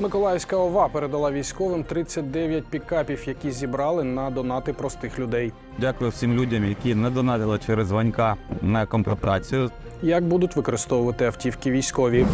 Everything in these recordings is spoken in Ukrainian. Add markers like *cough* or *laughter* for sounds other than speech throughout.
Миколаївська ОВА передала військовим 39 пікапів, які зібрали на донати простих людей. Дякую всім людям, які не донатили через Ванька на комплектацію. Як будуть використовувати автівки військові?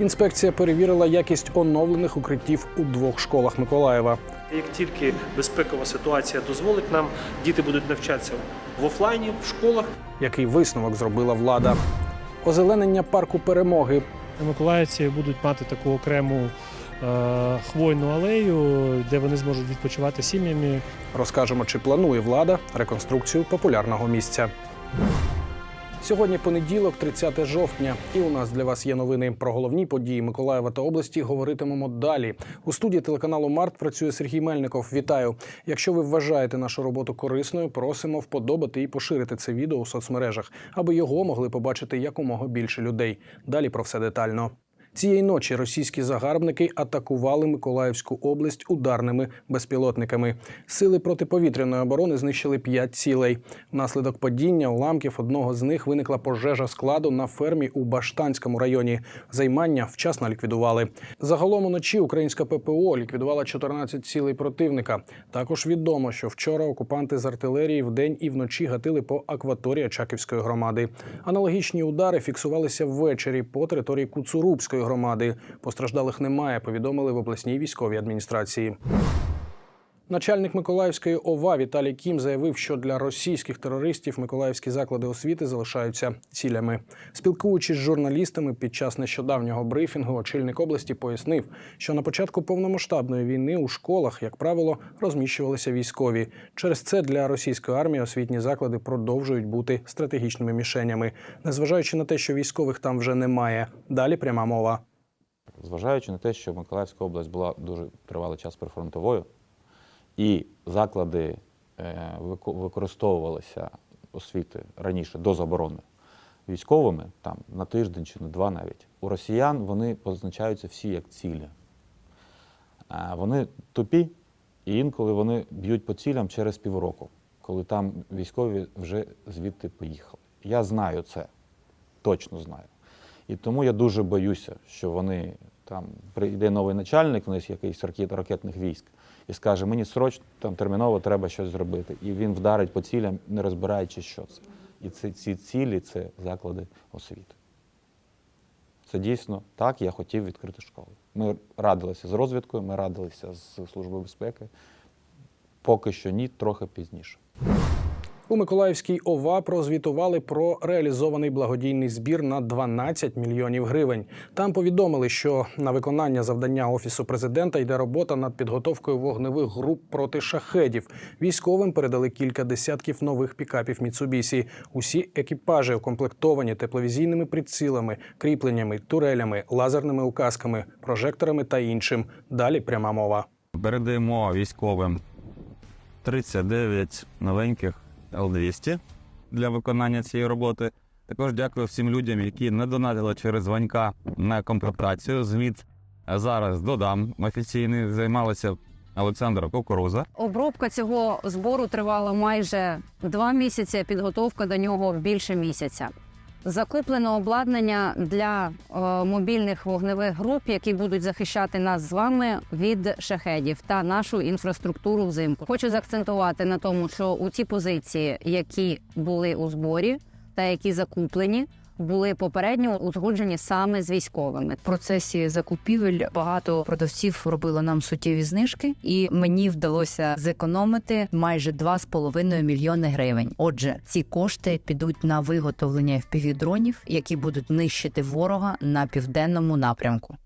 Інспекція перевірила якість оновлених укриттів у двох школах Миколаєва. Як тільки безпекова ситуація дозволить нам, діти будуть навчатися в офлайні, в школах. Який висновок зробила влада? Озеленення парку перемоги. Миколаївці будуть мати таку окрему хвойну алею, де вони зможуть відпочивати сім'ями. Розкажемо, чи планує влада реконструкцію популярного місця. Сьогодні понеділок, 30 жовтня, і у нас для вас є новини про головні події Миколаєва та області. Говоритимемо далі. У студії телеканалу Март працює Сергій Мельников. Вітаю! Якщо ви вважаєте нашу роботу корисною, просимо вподобати і поширити це відео у соцмережах, аби його могли побачити якомога більше людей. Далі про все детально. Цієї ночі російські загарбники атакували Миколаївську область ударними безпілотниками. Сили протиповітряної оборони знищили п'ять цілей. Внаслідок падіння уламків одного з них виникла пожежа складу на фермі у Баштанському районі. Займання вчасно ліквідували. Загалом уночі українська ППО ліквідувала 14 цілей противника. Також відомо, що вчора окупанти з артилерії вдень і вночі гатили по акваторії Очаківської громади. Аналогічні удари фіксувалися ввечері по території Куцурубської громади. Постраждалих немає, повідомили в обласній військовій адміністрації. Начальник Миколаївської ОВА Віталій Кім заявив, що для російських терористів миколаївські заклади освіти залишаються цілями. Спілкуючись з журналістами під час нещодавнього брифінгу, очільник області пояснив, що на початку повномасштабної війни у школах, як правило, розміщувалися військові. Через це для російської армії освітні заклади продовжують бути стратегічними мішенями, незважаючи на те, що військових там вже немає. Далі пряма мова. Зважаючи на те, що Миколаївська область була дуже тривалий час прифронтовою, і заклади е, використовувалися освіти раніше до заборони військовими, там на тиждень чи на два навіть, у росіян вони позначаються всі як цілі. Вони тупі, і інколи вони б'ють по цілям через півроку, коли там військові вже звідти поїхали. Я знаю це, точно знаю. І тому я дуже боюся, що вони там прийде новий начальник, в них якийсь ракет, ракетних військ, і скаже, мені срочно там терміново треба щось зробити. І він вдарить по цілям, не розбираючи, що це. І це, ці цілі це заклади освіти. Це дійсно так, я хотів відкрити школу. Ми радилися з розвідкою, ми радилися з Службою безпеки. Поки що ні, трохи пізніше. У Миколаївській ОВА прозвітували про реалізований благодійний збір на 12 мільйонів гривень. Там повідомили, що на виконання завдання офісу президента йде робота над підготовкою вогневих груп проти шахедів. Військовим передали кілька десятків нових пікапів Міцубісі. Усі екіпажі укомплектовані тепловізійними прицілами, кріпленнями, турелями, лазерними указками, прожекторами та іншим. Далі пряма мова. Передаємо військовим 39 новеньких Л-200 для виконання цієї роботи. Також дякую всім людям, які не донатили через Ванька на комплектацію. Звіт зараз додам офіційний. Займалася Олександра Кукуруза. Обробка цього збору тривала майже два місяці, підготовка до нього більше місяця. Закуплено обладнання для е, мобільних вогневих груп, які будуть захищати нас з вами від шахедів та нашу інфраструктуру взимку. Хочу заакцентувати на тому, що у ці позиції, які були у зборі та які закуплені, були попередньо узгоджені саме з військовими. В процесі закупівель багато продавців робило нам суттєві знижки, і мені вдалося зекономити майже 2,5 мільйони гривень. Отже, ці кошти підуть на виготовлення FPV-дронів, які будуть нищити ворога на південному напрямку.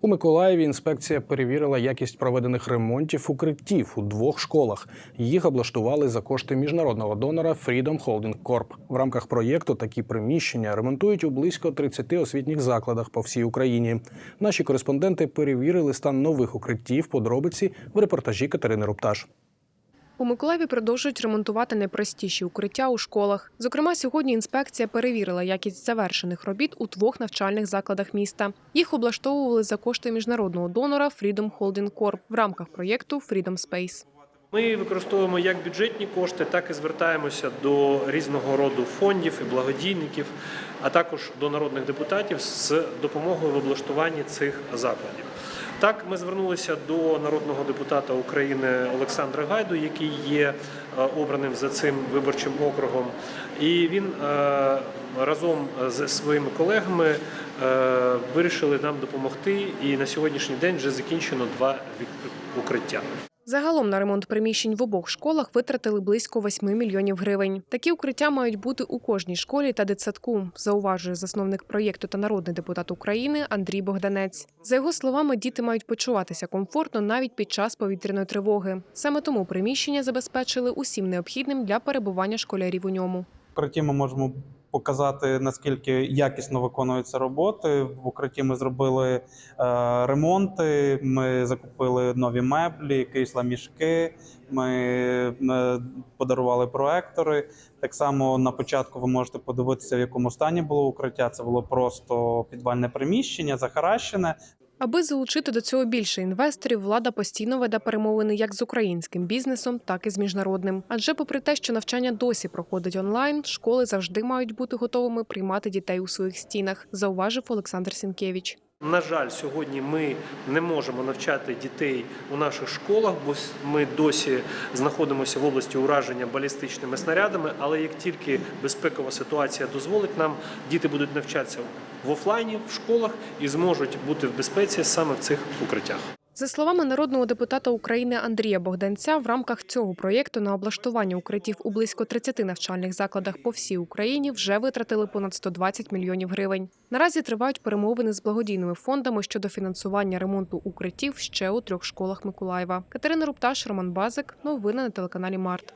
У Миколаєві інспекція перевірила якість проведених ремонтів укриттів у двох школах. Їх облаштували за кошти міжнародного донора Freedom Holding Corp. В рамках проєкту такі приміщення ремонтують у близько 30 освітніх закладах по всій Україні. Наші кореспонденти перевірили стан нових укриттів. Подробиці в репортажі Катерини Рупташ. У Миколаєві продовжують ремонтувати найпростіші укриття у школах. Зокрема, сьогодні інспекція перевірила якість завершених робіт у двох навчальних закладах міста. Їх облаштовували за кошти міжнародного донора Freedom Holding Corp в рамках проєкту Freedom Space. Ми використовуємо як бюджетні кошти, так і звертаємося до різного роду фондів і благодійників, а також до народних депутатів з допомогою в облаштуванні цих закладів. Так, ми звернулися до народного депутата України Олександра Гайду, який є е, обраним за цим виборчим округом, і він е, разом з своїми колегами е, вирішили нам допомогти. І на сьогоднішній день вже закінчено два укриття. Загалом на ремонт приміщень в обох школах витратили близько 8 мільйонів гривень. Такі укриття мають бути у кожній школі та дитсадку, зауважує засновник проєкту та народний депутат України Андрій Богданець. За його словами, діти мають почуватися комфортно навіть під час повітряної тривоги. Саме тому приміщення забезпечили усім необхідним для перебування школярів у ньому. укритті ми можемо показати наскільки якісно виконуються роботи. В укритті ми зробили е, ремонти. Ми закупили нові меблі, кисла мішки. Ми е, подарували проектори. Так само на початку ви можете подивитися, в якому стані було укриття. Це було просто підвальне приміщення, захаращене. Аби залучити до цього більше інвесторів, влада постійно веде перемовини як з українським бізнесом, так і з міжнародним. Адже, попри те, що навчання досі проходить онлайн, школи завжди мають бути готовими приймати дітей у своїх стінах, зауважив Олександр Сінкевич. На жаль, сьогодні ми не можемо навчати дітей у наших школах, бо ми досі знаходимося в області ураження балістичними снарядами. Але як тільки безпекова ситуація дозволить нам, діти будуть навчатися в офлайні в школах і зможуть бути в безпеці саме в цих укриттях. За словами народного депутата України Андрія Богданця, в рамках цього проєкту на облаштування укриттів у близько 30 навчальних закладах по всій Україні вже витратили понад 120 мільйонів гривень. Наразі тривають перемовини з благодійними фондами щодо фінансування ремонту укриттів ще у трьох школах Миколаєва. Катерина Рупташ, Роман Базик. Новини на телеканалі Март.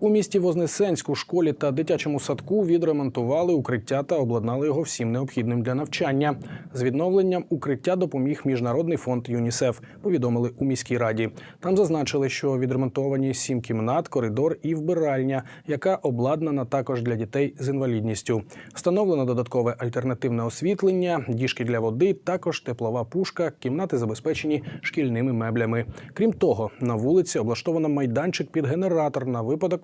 У місті Вознесенську школі та дитячому садку відремонтували укриття та обладнали його всім необхідним для навчання. З відновленням укриття допоміг міжнародний фонд ЮНІСЕФ. Повідомили у міській раді. Там зазначили, що відремонтовані сім кімнат, коридор і вбиральня, яка обладнана також для дітей з інвалідністю. Встановлено додаткове альтернативне освітлення, діжки для води, також теплова пушка, кімнати забезпечені шкільними меблями. Крім того, на вулиці облаштовано майданчик під генератор на випадок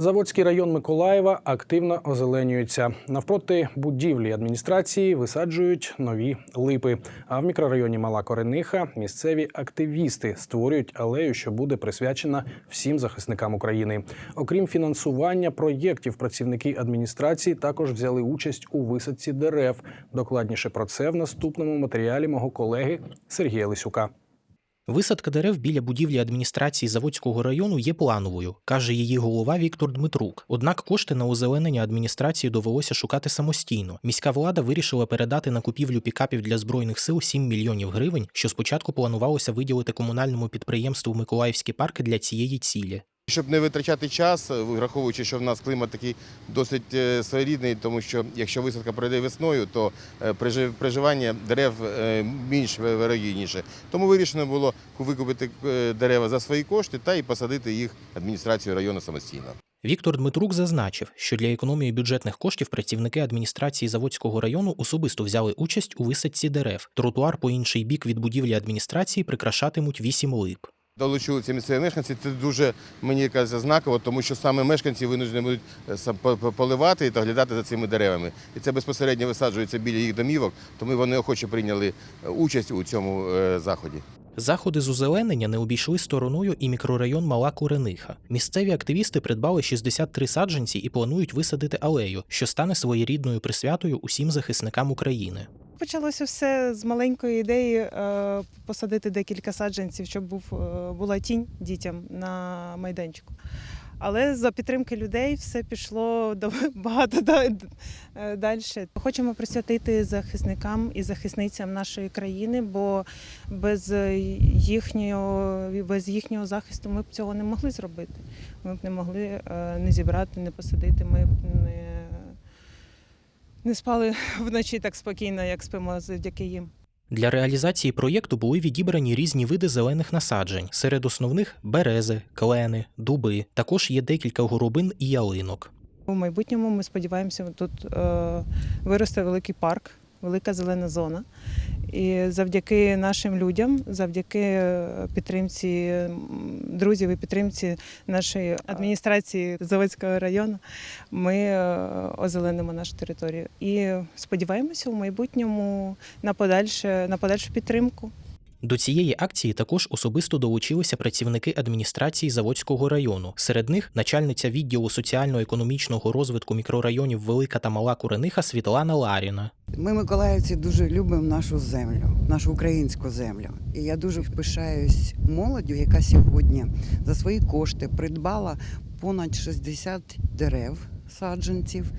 Заводський район Миколаєва активно озеленюється. Навпроти будівлі адміністрації висаджують нові липи. А в мікрорайоні Мала Корениха місцеві активісти створюють алею, що буде присвячена всім захисникам України. Окрім фінансування проєктів, працівники адміністрації також взяли участь у висадці дерев. Докладніше про це в наступному матеріалі мого колеги Сергія Лисюка. Висадка дерев біля будівлі адміністрації Заводського району є плановою, каже її голова Віктор Дмитрук. Однак кошти на озеленення адміністрації довелося шукати самостійно. Міська влада вирішила передати на купівлю пікапів для збройних сил 7 мільйонів гривень, що спочатку планувалося виділити комунальному підприємству Миколаївські парки для цієї цілі. Щоб не витрачати час, враховуючи, що в нас клімат такий досить е, своєрідний, тому що якщо висадка пройде весною, то е, приживання дерев е, більш вирогідніше. Тому вирішено було викупити е, дерева за свої кошти та і посадити їх адміністрацією району самостійно. Віктор Дмитрук зазначив, що для економії бюджетних коштів працівники адміністрації Заводського району особисто взяли участь у висадці дерев. Тротуар по інший бік від будівлі адміністрації прикрашатимуть вісім лип. Долучилися місцеві мешканці. Це дуже мені каже знаково, тому що саме мешканці винуждені будуть е, поливати і доглядати за цими деревами. І це безпосередньо висаджується біля їх домівок, тому вони охоче прийняли е, участь у цьому е, заході. Заходи з озеленення не обійшли стороною і мікрорайон Мала Курениха. Місцеві активісти придбали 63 саджанці і планують висадити алею, що стане своєрідною присвятою усім захисникам України. Почалося все з маленької ідеї е, посадити декілька саджанців, щоб був, е, була тінь дітям на майданчику. Але за підтримки людей все пішло *laughs* багато далі. Хочемо присвятити захисникам і захисницям нашої країни, бо без їхнього, без їхнього захисту ми б цього не могли зробити. Ми б не могли е, не зібрати, не посадити. Ми б не, не спали *laughs* вночі так спокійно, як спимо завдяки їм. Для реалізації проєкту були відібрані різні види зелених насаджень. Серед основних берези, клени, дуби. Також є декілька горобин і ялинок. У майбутньому ми сподіваємося, тут е, виросте великий парк, велика зелена зона. І завдяки нашим людям, завдяки е, підтримці друзів і підтримці нашої адміністрації Заводського району, ми е, озеленимо нашу територію. І сподіваємося в майбутньому на подальше на подальшу підтримку. До цієї акції також особисто долучилися працівники адміністрації Заводського району. Серед них начальниця відділу соціально-економічного розвитку мікрорайонів Велика та Мала Курениха Світлана Ларіна. Ми, миколаївці, дуже любимо нашу землю, нашу українську землю. І я дуже пишаюсь молоддю, яка сьогодні за свої кошти придбала понад 60 дерев саджанців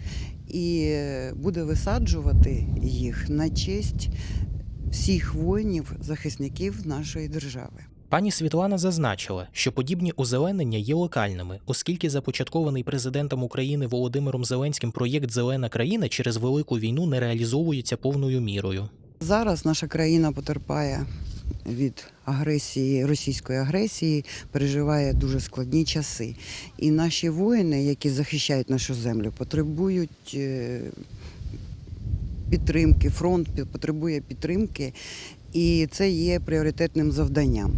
і буде висаджувати їх на честь всіх воїнів, захисників нашої держави. Пані Світлана зазначила, що подібні озеленення є локальними, оскільки започаткований президентом України Володимиром Зеленським проєкт Зелена країна через велику війну не реалізовується повною мірою. Зараз наша країна потерпає від агресії, російської агресії, переживає дуже складні часи. І наші воїни, які захищають нашу землю, потребують е, підтримки. Фронт потребує підтримки, і це є пріоритетним завданням.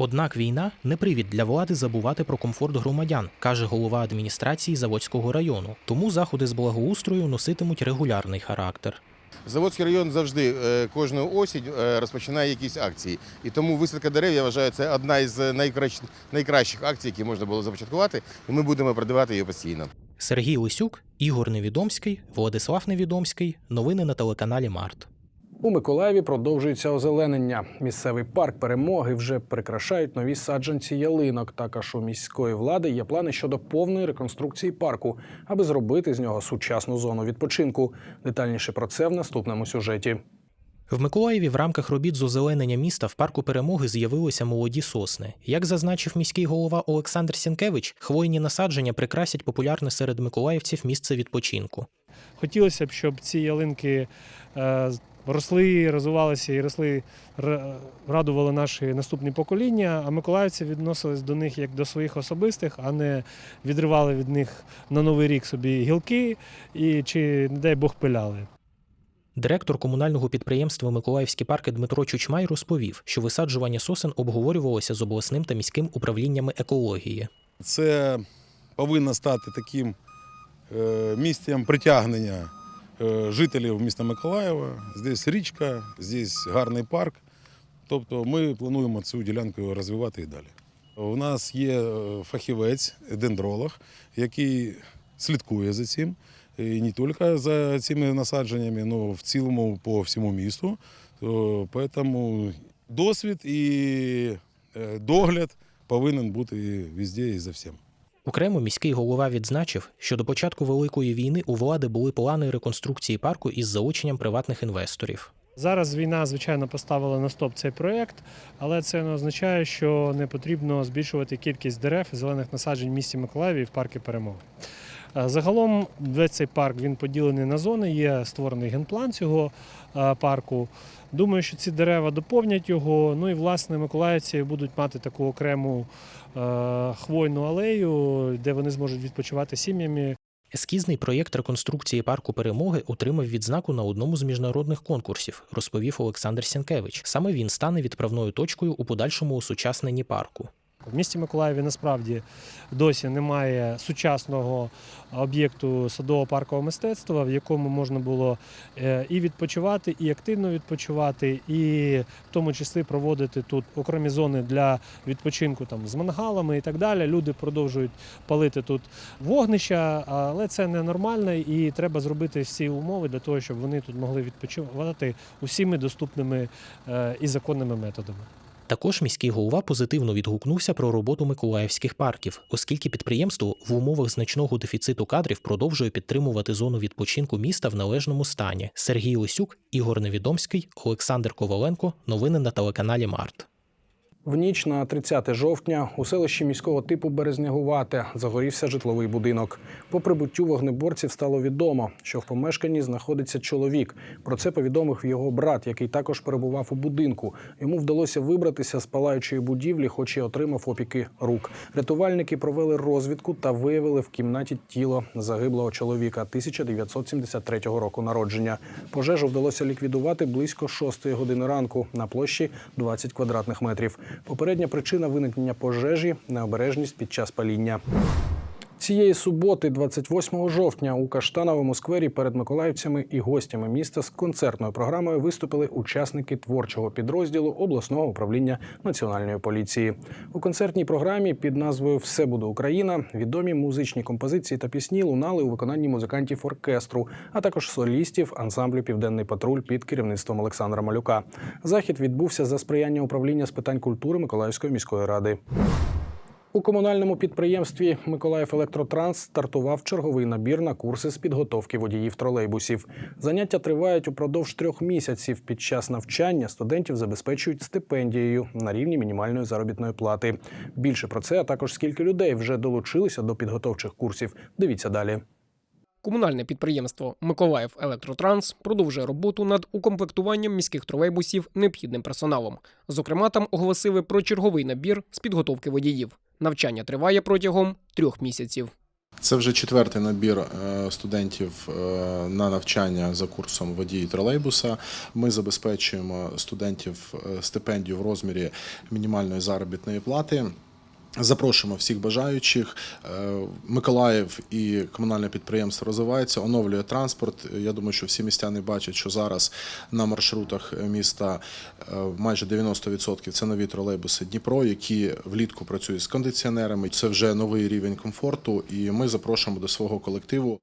Однак війна не привід для влади забувати про комфорт громадян, каже голова адміністрації Заводського району. Тому заходи з благоустрою носитимуть регулярний характер. Заводський район завжди е, кожну осінь е, розпочинає якісь акції. І тому висадка дерев, я вважаю, це одна із найкращих, найкращих акцій, які можна було започаткувати, і ми будемо продавати її постійно. Сергій Лисюк, Ігор Невідомський, Владислав Невідомський. Новини на телеканалі Март. У Миколаєві продовжується озеленення. Місцевий парк перемоги вже прикрашають нові саджанці ялинок. Також у міської влади є плани щодо повної реконструкції парку, аби зробити з нього сучасну зону відпочинку. Детальніше про це в наступному сюжеті. В Миколаєві в рамках робіт з озеленення міста в парку перемоги з'явилися молоді сосни. Як зазначив міський голова Олександр Сінкевич, хвойні насадження прикрасять популярне серед миколаївців місце відпочинку. Хотілося б, щоб ці ялинки е, росли, розвивалися і росли, радували наші наступні покоління, а миколаївці відносились до них як до своїх особистих, а не відривали від них на новий рік собі гілки і чи, не дай Бог, пиляли. Директор комунального підприємства Миколаївські парки Дмитро Чучмай розповів, що висаджування сосен обговорювалося з обласним та міським управліннями екології. Це повинно стати таким е, місцем притягнення е, жителів міста Миколаєва. Здесь річка, здесь гарний парк. Тобто ми плануємо цю ділянку розвивати і далі. У нас є е, фахівець, дендролог, який слідкує за цим. І не тільки за цими насадженнями, але в цілому по всьому місту. Тому досвід і е, догляд повинен бути везде і за всім. Окремо міський голова відзначив, що до початку великої війни у влади були плани реконструкції парку із залученням приватних інвесторів. Зараз війна, звичайно, поставила на стоп цей проєкт, але це не означає, що не потрібно збільшувати кількість дерев і зелених насаджень в місті Миколаєві і в парку перемоги. Е, Загалом весь цей парк він поділений на зони, є створений генплан цього е, парку. Думаю, що ці дерева доповнять його. Ну і власне миколаївці будуть мати таку окрему е, хвойну алею, де вони зможуть відпочивати сім'ями. Ескізний проєкт реконструкції парку перемоги отримав відзнаку на одному з міжнародних конкурсів, розповів Олександр Сінкевич. Саме він стане відправною точкою у подальшому осучасненні парку. В місті Миколаєві насправді досі немає сучасного об'єкту садово-паркового мистецтва, в якому можна було е, і відпочивати, і активно відпочивати, і в тому числі проводити тут окремі зони для відпочинку там з мангалами і так далі. Люди продовжують палити тут вогнища, але це ненормально і треба зробити всі умови для того, щоб вони тут могли відпочивати усіми доступними е, і законними методами. Також міський голова позитивно відгукнувся про роботу миколаївських парків, оскільки підприємство в умовах значного дефіциту кадрів продовжує підтримувати зону відпочинку міста в належному стані. Сергій Лисюк, Ігор Невідомський, Олександр Коваленко. Новини на телеканалі Март. В ніч на 30 жовтня у селищі міського типу Березнягувате загорівся житловий будинок. По прибуттю вогнеборців стало відомо, що в помешканні знаходиться чоловік. Про це повідомив його брат, який також перебував у будинку. Йому вдалося вибратися з палаючої будівлі, хоч і отримав опіки рук. Рятувальники провели розвідку та виявили в кімнаті тіло загиблого чоловіка 1973 року народження. Пожежу вдалося ліквідувати близько 6 години ранку на площі 20 квадратних метрів. Попередня причина виникнення пожежі необережність під час паління. Цієї суботи, 28 жовтня, у Каштановому сквері перед миколаївцями і гостями міста з концертною програмою виступили учасники творчого підрозділу обласного управління національної поліції. У концертній програмі під назвою Все буде Україна відомі музичні композиції та пісні лунали у виконанні музикантів оркестру, а також солістів ансамблю Південний патруль під керівництвом Олександра Малюка. Захід відбувся за сприяння управління з питань культури Миколаївської міської ради. У комунальному підприємстві Миколаїв Електротранс стартував черговий набір на курси з підготовки водіїв тролейбусів. Заняття тривають упродовж трьох місяців. Під час навчання студентів забезпечують стипендією на рівні мінімальної заробітної плати. Більше про це, а також скільки людей вже долучилися до підготовчих курсів. Дивіться далі. Комунальне підприємство Миколаїв Електротранс продовжує роботу над укомплектуванням міських тролейбусів необхідним персоналом. Зокрема, там оголосили про черговий набір з підготовки водіїв. Навчання триває протягом трьох місяців. Це вже четвертий набір е, студентів е, на навчання за курсом водії тролейбуса. Ми забезпечуємо студентів е, стипендію в розмірі мінімальної заробітної плати. Запрошуємо всіх бажаючих. Е, Миколаїв і комунальне підприємство розвивається, оновлює транспорт. Я думаю, що всі містяни бачать, що зараз на маршрутах міста е, майже 90% це нові тролейбуси Дніпро, які влітку працюють з кондиціонерами. Це вже новий рівень комфорту, і ми запрошуємо до свого колективу.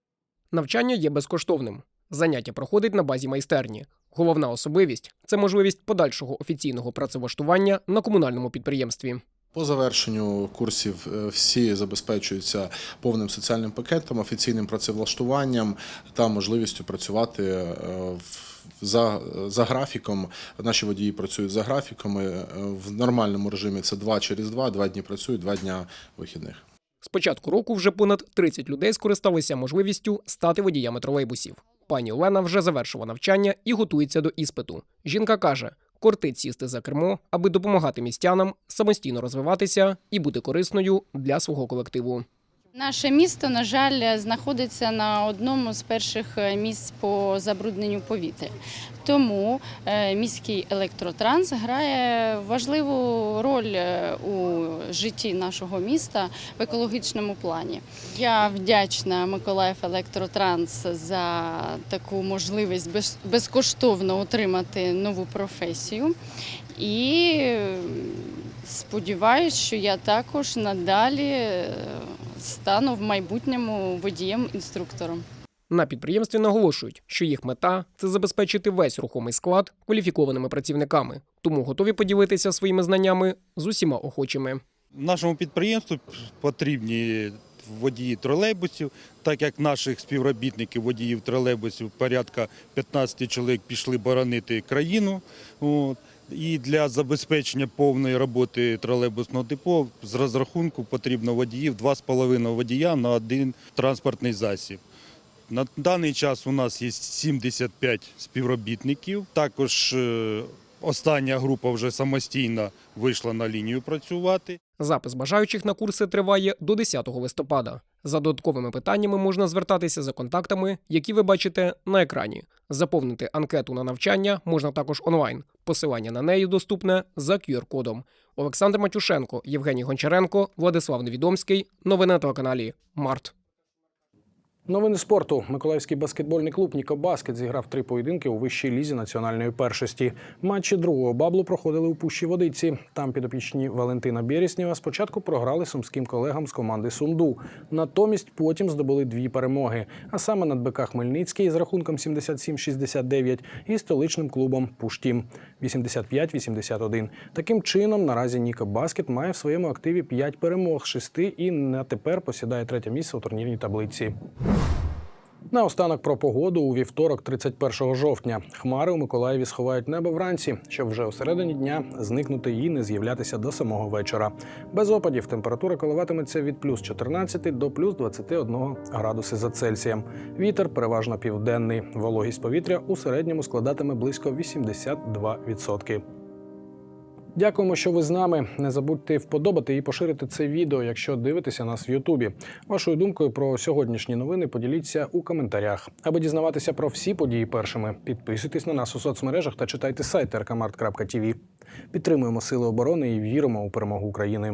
Навчання є безкоштовним. Заняття проходить на базі майстерні. Головна особливість це можливість подальшого офіційного працевлаштування на комунальному підприємстві. По завершенню курсів е, всі забезпечуються повним соціальним пакетом, офіційним працевлаштуванням та можливістю працювати е, за, за графіком. Наші водії працюють за графіками. Е, В нормальному режимі це два через два, два дні працюють, два дня вихідних. З початку року вже понад 30 людей скористалися можливістю стати водіями тролейбусів. Пані Олена вже завершила навчання і готується до іспиту. Жінка каже, кортить сісти за кермо, аби допомагати містянам самостійно розвиватися і бути корисною для свого колективу. Наше місто, на жаль, знаходиться на одному з перших е, місць по забрудненню повітря. Тому е, міський електротранс грає важливу роль е, у житті нашого міста в екологічному плані. Я вдячна Миколаїв Електротранс за таку можливість безкоштовно отримати нову професію. І сподіваюся, що я також надалі стану в майбутньому водієм-інструктором. На підприємстві наголошують, що їх мета це забезпечити весь рухомий склад кваліфікованими працівниками, тому готові поділитися своїми знаннями з усіма охочими. Нашому підприємству потрібні водії тролейбусів, так як наших співробітників водіїв тролейбусів порядка 15 чоловік пішли боронити країну. От. І для забезпечення повної роботи тролейбусного депо з розрахунку потрібно водіїв 2,5 водія на один транспортний засіб. На даний час у нас є 75 співробітників. Також е, остання група вже самостійно вийшла на лінію працювати. Запис бажаючих на курси триває до 10 листопада. За додатковими питаннями можна звертатися за контактами, які ви бачите на екрані. Заповнити анкету на навчання можна також онлайн. Посилання на неї доступне за QR-кодом. Олександр Матюшенко, Євгеній Гончаренко, Владислав Невідомський. Новини на телеканалі Март. Новини спорту. Миколаївський баскетбольний клуб Ніко Баскет зіграв три поєдинки у вищій лізі національної першості. Матчі другого баблу проходили у Пущі Водиці. Там підопічні Валентина Береснєва спочатку програли сумським колегам з команди Сумду. Натомість потім здобули дві перемоги. А саме над БК Хмельницький з рахунком 77-69 і столичним клубом Пуштім 85-81. Таким чином, наразі Ніко Баскет має в своєму активі 5 перемог 6 і на тепер посідає третє місце у турнірній таблиці. Наостанок про погоду у вівторок, 31 жовтня. Хмари у Миколаєві сховають небо вранці, щоб вже у середині дня зникнути і не з'являтися до самого вечора. Без опадів температура коливатиметься від плюс 14 до плюс 21 градуси за Цельсієм. Вітер переважно південний. Вологість повітря у середньому складатиме близько 82%. Дякуємо, що ви з нами. Не забудьте вподобати і поширити це відео, якщо дивитеся нас в Ютубі. Вашою думкою про сьогоднішні новини поділіться у коментарях. Аби дізнаватися про всі події першими, підписуйтесь на нас у соцмережах та читайте сайт rkmart.tv. Підтримуємо сили оборони і віримо у перемогу України.